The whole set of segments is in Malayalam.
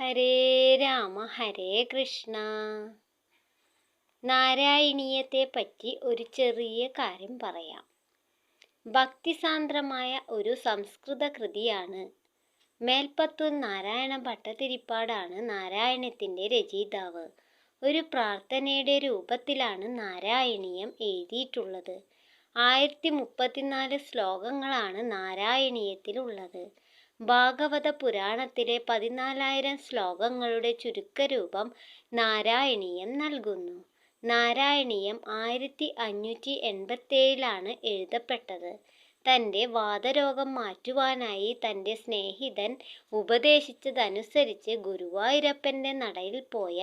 ഹരേ രാമ ഹരേ കൃഷ്ണ. നാരായണീയത്തെ പറ്റി ഒരു ചെറിയ കാര്യം പറയാം. ഭക്തിസാന്ദ്രമായ ഒരു സംസ്കൃത കൃതിയാണ് മേൽപ്പത്തൂർ നാരായണ ഭട്ടതിരിപ്പാടാണ് നാരായണത്തിന്റെ രചയിതാവ്. ഒരു പ്രാർത്ഥനയുടെ രൂപത്തിലാണ് നാരായണീയം എഴുതിയിട്ടുള്ളത്. ആയിരത്തി മുപ്പത്തിനാല് ശ്ലോകങ്ങളാണ് നാരായണീയത്തിലുള്ളത്. ഭാഗവത പുരാണത്തിലെ പതിനാലായിരം ശ്ലോകങ്ങളുടെ ചുരുക്കരൂപം നാരായണീയം നൽകുന്നു. നാരായണീയം ആയിരത്തി അഞ്ഞൂറ്റി എൺപത്തേഴിലാണ് എഴുതപ്പെട്ടത്. തന്റെ വാദരോഗം മാറ്റുവാനായി തന്റെ സ്നേഹിതൻ ഉപദേശിച്ചതനുസരിച്ച് ഗുരുവായൂരപ്പന്റെ നടയിൽ പോയ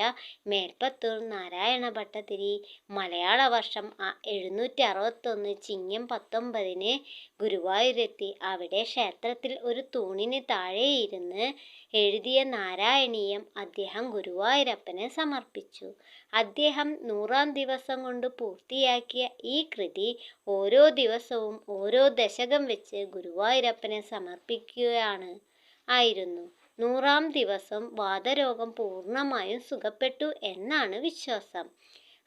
മേൽപ്പത്തൂർ നാരായണ ഭട്ടതിരി മലയാള വർഷം എഴുന്നൂറ്റി അറുപത്തൊന്ന് ചിങ്ങം പത്തൊമ്പതിന് ഗുരുവായൂരെത്തി. അവിടെ ക്ഷേത്രത്തിൽ ഒരു തൂണിന് താഴെയിരുന്ന് എഴുതിയ നാരായണീയം അദ്ദേഹം ഗുരുവായൂരപ്പന് സമർപ്പിച്ചു. അദ്ദേഹം നൂറാം ദിവസം കൊണ്ട് പൂർത്തിയാക്കിയ ഈ കൃതി ഓരോ ദിവസവും ഓരോ ദശകം വെച്ച് ഗുരുവായൂരപ്പനെ സമർപ്പിക്കുകയാണ്. ആയിരുന്നു. നൂറാം ദിവസം വാദരോഗം പൂർണമായും സുഖപ്പെട്ടു എന്നാണ് വിശ്വാസം.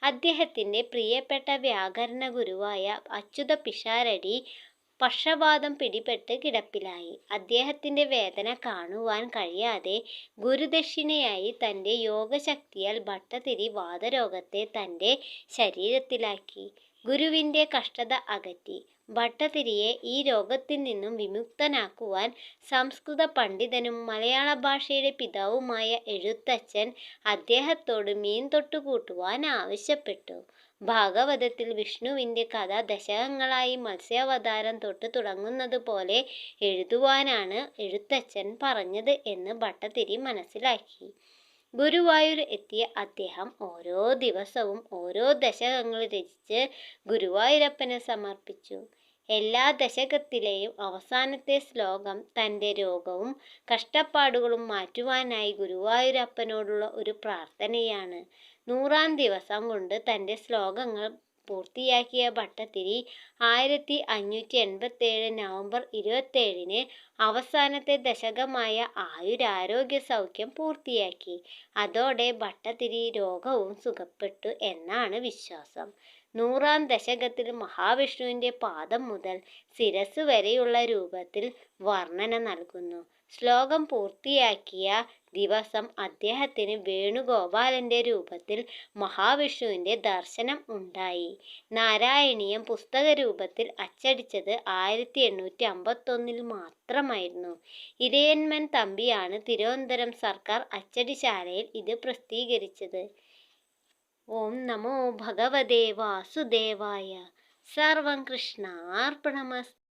അദ്ദേഹത്തിന്റെ പ്രിയപ്പെട്ട വ്യാകരണ ഗുരുവായ അച്യുത പിഷാരടി പക്ഷപാതം പിടിപെട്ട് കിടപ്പിലായി. അദ്ദേഹത്തിന്റെ വേദന കാണുവാൻ കഴിയാതെ ഗുരുദക്ഷിണയായി തന്റെ യോഗശക്തിയാൽ ഭട്ടതിരി വാദരോഗത്തെ തന്റെ ശരീരത്തിലാക്കി. ഗുരുവിന്റെ കഷ്ടത അകറ്റി. ഭട്ടതിരിയെ ഈ രോഗത്തിൽ നിന്നും വിമുക്തനാക്കുവാൻ സംസ്കൃത പണ്ഡിതനും മലയാള ഭാഷയുടെ പിതാവുമായ എഴുത്തച്ഛൻ അദ്ദേഹത്തോട് മീൻ തൊട്ടുകൂട്ടുവാൻ ആവശ്യപ്പെട്ടു. ഭാഗവതത്തിൽ വിഷ്ണുവിന്റെ കഥ ദശകങ്ങളായി മത്സ്യാവതാരം തൊട്ട് തുടങ്ങുന്നത് പോലെ എഴുതുവാനാണ് എഴുത്തച്ഛൻ പറഞ്ഞത് എന്ന് ഭട്ടതിരി മനസ്സിലാക്കി. ഗുരുവായൂർ എത്തിയ അദ്ദേഹം ഓരോ ദിവസവും ഓരോ ദശകങ്ങൾ രചിച്ച് ഗുരുവായൂരപ്പനെ സമർപ്പിച്ചു. എല്ലാ ദശകത്തിലെയും അവസാനത്തെ ശ്ലോകം തന്റെ രോഗവും കഷ്ടപ്പാടുകളും മാറ്റുവാനായി ഗുരുവായൂരപ്പനോടുള്ള ഒരു പ്രാർത്ഥനയാണ്. നൂറാം ദിവസം കൊണ്ട് തന്റെ ശ്ലോകങ്ങൾ പൂർത്തിയാക്കിയ ഭട്ടതിരി ആയിരത്തി അഞ്ഞൂറ്റി എൺപത്തേഴ് നവംബർ ഇരുപത്തേഴിന് അവസാനത്തെ ദശകമായ ആയുരാരോഗ്യ സൗഖ്യം പൂർത്തിയാക്കി. അതോടെ ഭട്ടതിരി രോഗവും സുഖപ്പെട്ടു എന്നാണ് വിശ്വാസം. നൂറാം ദശകത്തിൽ മഹാവിഷ്ണുവിന്റെ പാദം മുതൽ ശിരസ് വരെയുള്ള രൂപത്തിൽ വർണന നൽകുന്നു. ശ്ലോകം പൂർത്തിയാക്കിയ ദിവസം അദ്ദേഹത്തിന് വേണുഗോപാലന്റെ രൂപത്തിൽ മഹാവിഷ്ണുവിന്റെ ദർശനം ഉണ്ടായി. നാരായണീയം പുസ്തക രൂപത്തിൽ അച്ചടിച്ചത് ആയിരത്തി എണ്ണൂറ്റി അമ്പത്തൊന്നിൽ മാത്രമായിരുന്നു ഇരയന്മൻ തമ്പിയാണ് തിരുവനന്തപുരം സർക്കാർ അച്ചടിശാലയിൽ ഇത് പ്രസിദ്ധീകരിച്ചത്. ഓം നമോ ഭഗവതേ വാസുദേവായ. സർവം കൃഷ്ണാർപ്പണമസ്തു